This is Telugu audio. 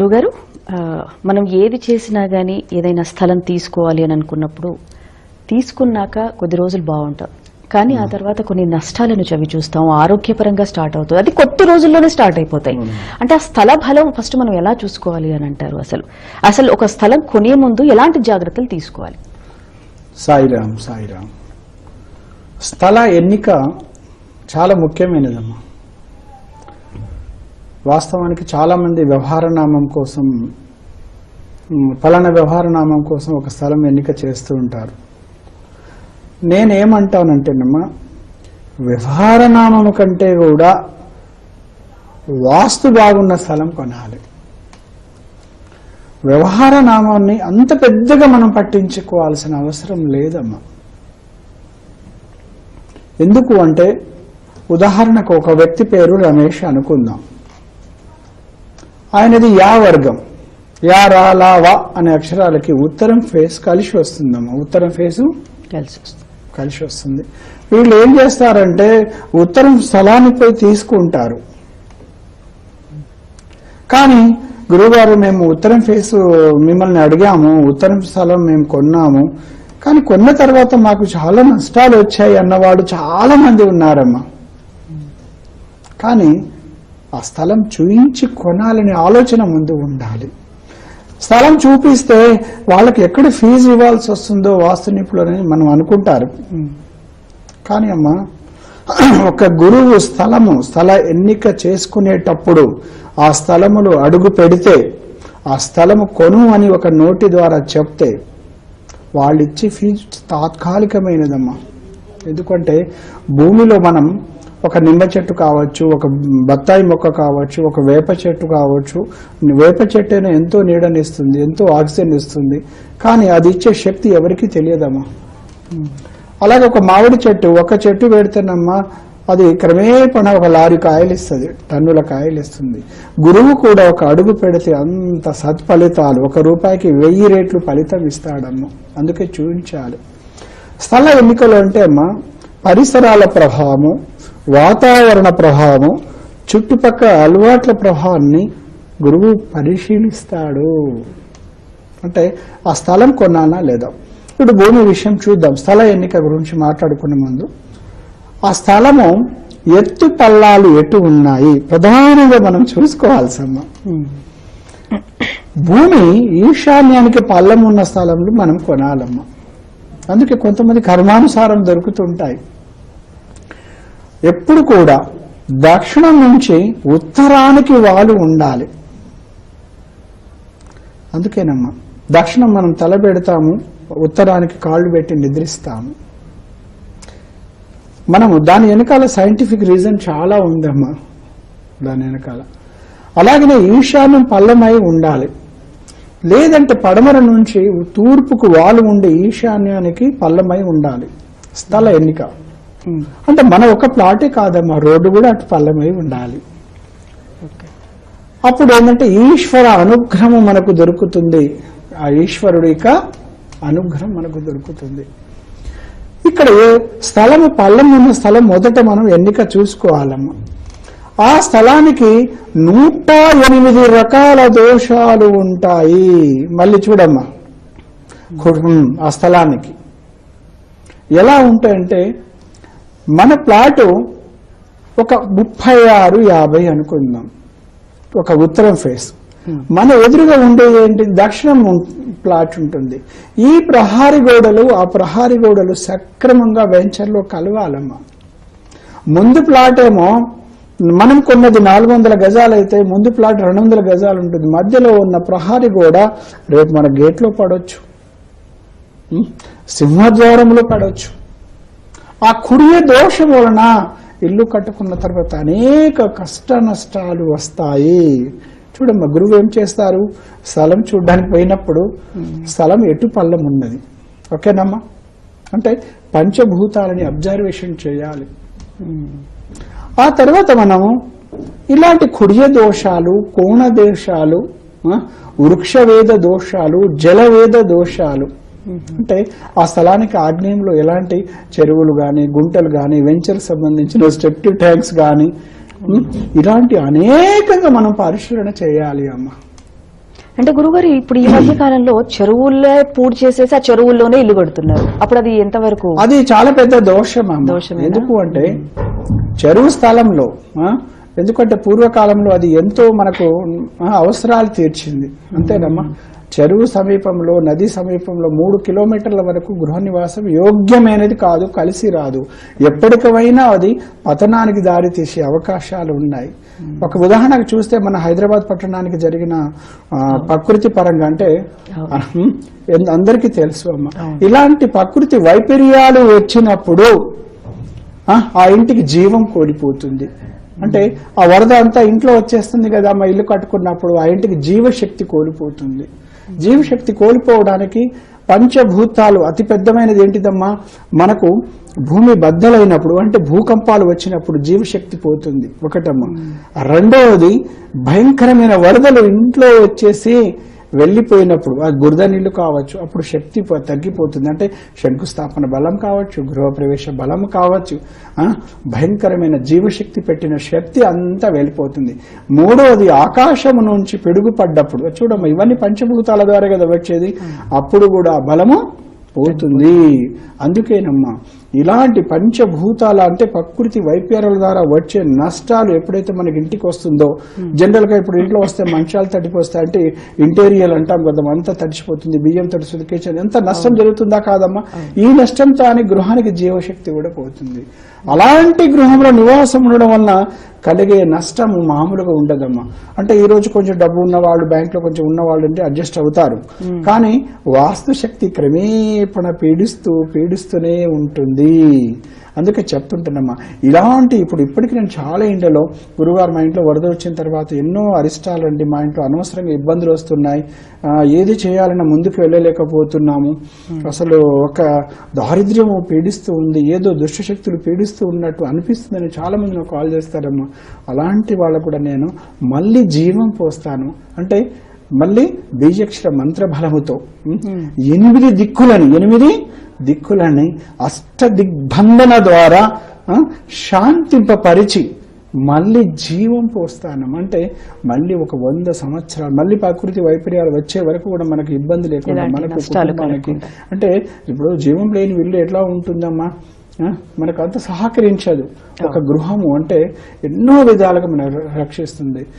గురుగారు ఆ, మనం ఏది చేసినా గానీ ఏదైనా స్థలం తీసుకోవాలి అని అనుకున్నప్పుడు తీసుకున్నాక కొద్ది రోజులు బాగుంటాం. కానీ ఆ తర్వాత కొన్ని నష్టాలను చవి చూస్తాం ఆరోగ్యపరంగా స్టార్ట్ అవుతుంది అది కొద్ది రోజుల్లోనే స్టార్ట్ అయిపోతాయి. అంటే ఆ స్థల బలం ఫస్ట్ మనం ఎలా చూసుకోవాలి అని అంటారు అసలు? అసలు ఒక స్థలం కొనే ముందు ఎలాంటి జాగ్రత్తలు తీసుకోవాలి? సాయిరామ్ సాయిరామ్. స్థల ఎన్నిక చాలా ముఖ్యమైనదమ్మా. వాస్తవానికి చాలామంది వ్యవహారనామం కోసం ఉమ్, ఫలానా వ్యవహారనామం కోసం ఒక స్థలం ఎన్నిక చేస్తూ ఉంటారు. నేనేమంటానంటేనమ్మా వ్యవహారనామం కంటే కూడా వాస్తు బాగున్న స్థలం కొనాలి. వ్యవహార నామాన్ని అంత పెద్దగా మనం పట్టించుకోవాల్సిన అవసరం లేదమ్మా. ఎందుకు అంటే ఉదాహరణకు ఒక వ్యక్తి పేరు రమేష్ అనుకుందాం. ఆయనది యా వర్గం. యా రా లా వా అనే అక్షరాలకి ఉత్తరం ఫేస్ కలిసి వస్తుందమ్మా. ఉత్తరం ఫేసు కలిసి వస్తుంది. కలిసి వస్తుంది. వీళ్ళు ఏం చేస్తారంటే ఉత్తరం స్థలాన్ని పోయి తీసుకుంటారు. కానీ గురుగారు మేము ఉత్తరం ఫేసు మిమ్మల్ని అడిగాము ఉత్తరం స్థలం మేము కొన్నాము. కానీ కొన్న తర్వాత మాకు చాలా నష్టాలు వచ్చాయి అన్నవాడు చాలా మంది ఉన్నారమ్మా. కానీ ఆ స్థలం చూయించి కొనాలనే ఆలోచన ముందు ఉండాలి. స్థలం చూపిస్తే వాళ్ళకి ఎక్కడ ఫీజు ఇవ్వాల్సి వస్తుందో వాస్తు నిపుణులని మనం అనుకుంటారు. కానీ అమ్మా ఒక గురువు స్థలము స్థల ఎన్నిక చేసుకునేటప్పుడు ఆ స్థలములు అడుగు పెడితే ఆ స్థలము కొను అని ఒక నోటి ద్వారా చెప్తే వాళ్ళిచ్చే ఫీజు తాత్కాలికమైనదమ్మా. ఎందుకంటే భూమిలో మనం ఒక నిమ్మ చెట్టు కావచ్చు ఒక బత్తాయి మొక్క కావచ్చు ఒక వేప చెట్టు కావచ్చు. వేప చెట్టు అయినా ఎంతో నీడనిస్తుంది ఎంతో ఆక్సిజన్ ఇస్తుంది. కానీ అది ఇచ్చే శక్తి ఎవరికీ తెలియదమ్మా. అలాగే ఒక మామిడి చెట్టు ఒక చెట్టు పెడితేనమ్మా అది క్రమేపణ ఒక లారీ కాయలు ఇస్తుంది టన్నుల కాయలు ఇస్తుంది గురువు కూడా ఒక అడుగు పెడితే అంత సత్ఫలితాలు ఒక రూపాయికి వెయ్యి రేట్లు ఫలితం ఇస్తాడమ్మా. అందుకే చూపించాలి. స్థల ఎన్నికలు అంటే అమ్మా పరిసరాల ప్రభావము వాతావరణ ప్రభావము చుట్టుపక్కల అలవాట్ల ప్రభావాన్ని గురువు పరిశీలిస్తాడు. అంటే ఆ స్థలం కొన్నానా లేదా? ఇప్పుడు భూమి విషయం చూద్దాం. స్థల ఎన్నిక గురించి మాట్లాడుకునే ముందు ఆ స్థలము ఎత్తు పల్లాలు ఎటు ఉన్నాయి? ప్రధానంగా మనం చూసుకోవాల్సమ్మ భూమి ఈశాన్యానికి పల్లం ఉన్న స్థలంలో మనం కొనాలమ్మ. అందుకే కొంతమంది కర్మానుసారం దొరుకుతుంటాయి. ఎప్పుడు కూడా దక్షిణం నుంచి ఉత్తరానికి వాలు ఉండాలి. అందుకేనమ్మా దక్షిణం మనం తల పెడతాము ఉత్తరానికి కాళ్ళు పెట్టి నిద్రిస్తాము. మనము దాని వెనకాల సైంటిఫిక్ రీజన్ చాలా ఉందమ్మా దాని వెనకాల. అలాగనే ఈశాన్యం పల్లమై ఉండాలి. లేదంటే పడమర నుంచి తూర్పుకు వాలు ఉండే ఈశాన్యానికి పల్లమై ఉండాలి స్థల ఎన్నిక. అంటే మన ఒక ప్లాటే కాదమ్మా రోడ్డు కూడా అటు పల్లమై ఉండాలి. అప్పుడు ఏంటంటే ఈశ్వర అనుగ్రహం మనకు దొరుకుతుంది. ఆ ఈశ్వరుడి యొక్క అనుగ్రహం మనకు దొరుకుతుంది. ఇక్కడ స్థలము పల్లం ఉన్న స్థలం మొదట మనం ఎన్నిక చూసుకోవాలమ్మా. ఆ స్థలానికి నూట ఎనిమిది రకాల దోషాలు ఉంటాయి. మళ్ళీ చూడమ్మా. కుటుంబం ఆ స్థలానికి. ఎలా ఉంటాయంటే మన ప్లాటు ఒక ముప్పై ఆరు యాభై అనుకుందాం. ఒక ఉత్తరం ఫేస్. మన ఎదురుగా ఉండేది ఏంటి? దక్షిణం ప్లాట్ ఉంటుంది. ఈ ప్రహారీ గోడలు ఆ ప్రహారీ గోడలు సక్రమంగా వెంచర్లో కలవాలమ్మా. ముందు ప్లాట్ ఏమో మనం కొన్నది నాలుగు వందల గజాలు అయితే ముందు ప్లాట్ రెండు వందల గజాలు ఉంటుంది. మధ్యలో ఉన్న ప్రహారీ గోడ రేపు మన గేట్లో పడవచ్చు ఉం? సింహద్వారంలో పడవచ్చు ఆ కుడియ దోషం వలన ఇల్లు కట్టుకున్న తర్వాత అనేక కష్ట నష్టాలు వస్తాయి. చూడమ్మా గురువు ఏం చేస్తారు? స్థలం చూడడానికి పోయినప్పుడు స్థలం ఎటు పల్లం ఉన్నది? ఓకేనమ్మా? అంటే పంచభూతాలని అబ్జర్వేషన్ చేయాలి. ఆ తర్వాత మనము ఇలాంటి కుడియ దోషాలు కోణ దోషాలు వృక్షవేద దోషాలు జలవేద దోషాలు అంటే ఆ స్థలానికి ఆగ్నేయంలో ఎలాంటి చెరువులు గాని గుంటలు గాని వెంచర్ సంబంధించిన స్టెప్టివ్ ట్యాంక్స్ గాని ఉం, ఇలాంటి అనేకంగా మనం పరిశీలన చేయాలి అమ్మ. అంటే గురుగారు ఇప్పుడు ఈ మధ్య కాలంలో చెరువుల్లో పూడి చేసేసి ఆ చెరువుల్లోనే ఇల్లు కడుతున్నారు. అప్పుడు అది ఎంతవరకు? అది చాలా పెద్ద దోషం. దోషమేనా? ఎందుకు అంటే చెరువు స్థలంలో ఎందుకంటే పూర్వకాలంలో అది ఎంతో మనకు అవసరాలు తీర్చింది. అంతేనమ్మా? చెరువు సమీపంలో నది సమీపంలో మూడు కిలోమీటర్ల వరకు గృహ నివాసం యోగ్యమైనది కాదు కలిసి రాదు. ఎప్పటికైనా అది పతనానికి దారి తీసే అవకాశాలు ఉన్నాయి. ఒక ఉదాహరణకు చూస్తే మన హైదరాబాద్ పట్టణానికి జరిగిన ప్రకృతి పరంగా అంటే అందరికీ తెలుసు అమ్మ. ఇలాంటి ప్రకృతి వైపర్యాలు వచ్చినప్పుడు ఆ, ఇంటికి జీవం కోల్పోతుంది. అంటే ఆ వరద అంతా ఇంట్లో వచ్చేస్తుంది కదా అమ్మ ఇల్లు కట్టుకున్నప్పుడు ఆ ఇంటికి జీవశక్తి కోల్పోతుంది. జీవశక్తి కోల్పోవడానికి పంచభూతాలు అతి పెద్దమైనది ఏంటిదమ్మా? మనకు భూమి బద్దలైనప్పుడు అంటే భూకంపాలు వచ్చినప్పుడు జీవశక్తి పోతుంది. ఒకటమ్మా. రెండవది భయంకరమైన వరదలు ఇంట్లో వచ్చేసి వెళ్ళిపోయినప్పుడు ఆ బురద నీళ్ళు కావచ్చు అప్పుడు శక్తి తగ్గిపోతుంది. అంటే శంకుస్థాపన బలం కావచ్చు గృహప్రవేశ బలం కావచ్చు భయంకరమైన జీవశక్తి పెట్టిన శక్తి అంతా వెళ్ళిపోతుంది. మూడవది ఆకాశము నుంచి పిడుగు పడ్డప్పుడు చూడమ్మా ఇవన్నీ పంచభూతాల ద్వారా కదా వచ్చేది? అప్పుడు కూడా బలము పోతుంది. అందుకేనమ్మా ఇలాంటి పంచభూతాల అంటే ప్రకృతి వైపర్యాల ద్వారా వచ్చే నష్టాలు ఎప్పుడైతే మనకి ఇంటికి వస్తుందో జనరల్గా ఇప్పుడు ఇంట్లో వస్తే మంచాలు తడిపోస్తాయి అంటే ఇంటీరియల్ అంటాం కదా అంతా తడిచిపోతుంది బియ్యం తడుస్తుంది కిచెన్ ఎంత నష్టం జరుగుతుందా కాదమ్మా? ఈ నష్టంతో అని గృహానికి జీవశక్తి కూడా పోతుంది. అలాంటి గృహంలో నివాసం ఉండడం వలన కలిగే నష్టం మామూలుగా ఉండదమ్మా. అంటే ఈ రోజు కొంచెం డబ్బు ఉన్న వాళ్ళు బ్యాంక్లో కొంచెం ఉన్న వాళ్ళు అంటే అడ్జస్ట్ అవుతారు. కానీ వాస్తు శక్తి క్రమేపణ పీడిస్తూ పీడిస్తూనే ఉంటుంది అందుకే చెప్తుంటానమ్మా ఇలాంటి ఇప్పుడు ఇప్పటికి నేను చాలా ఇంట్లో గురువారు మా ఇంట్లో వరద వచ్చిన తర్వాత ఎన్నో అరిష్టాలు అండి మా ఇంట్లో అనవసరంగా ఇబ్బందులు వస్తున్నాయి. ఏది చేయాలన్నా ముందుకు వెళ్ళలేకపోతున్నాము. అసలు ఒక దారిద్ర్యము పీడిస్తూ ఉంది ఏదో దుష్టశక్తులు పీడిస్తూ ఉన్నట్టు అనిపిస్తుందని చాలా మంది నాకు కాల్ చేస్తారమ్మా. అలాంటి వాళ్ళకు కూడా నేను మళ్ళీ జీవం పోస్తాను. అంటే మళ్ళీ బీజక్షర మంత్ర బలముతో ఉం, ఎనిమిది దిక్కులని ఎనిమిది దిక్కులని అష్ట దిగ్బంధన ద్వారా ఆ, శాంతింపపరిచి మళ్ళీ జీవం పోస్తాను అంటే మళ్ళీ ఒక వంద సంవత్సరాలు మళ్ళీ ప్రకృతి వైపర్యాలు వచ్చే వరకు కూడా మనకి ఇబ్బంది లేకుండా మనకు కుటుంబానికి కలగకుండా. అంటే ఇప్పుడు జీవం లేని ఇల్లు ఎట్లా ఉంటుందమ్మా? మనకు అంత సహకరించదు. ఒక గృహము అంటే ఎన్నో విధాలుగా మనం రక్షిస్తుంది.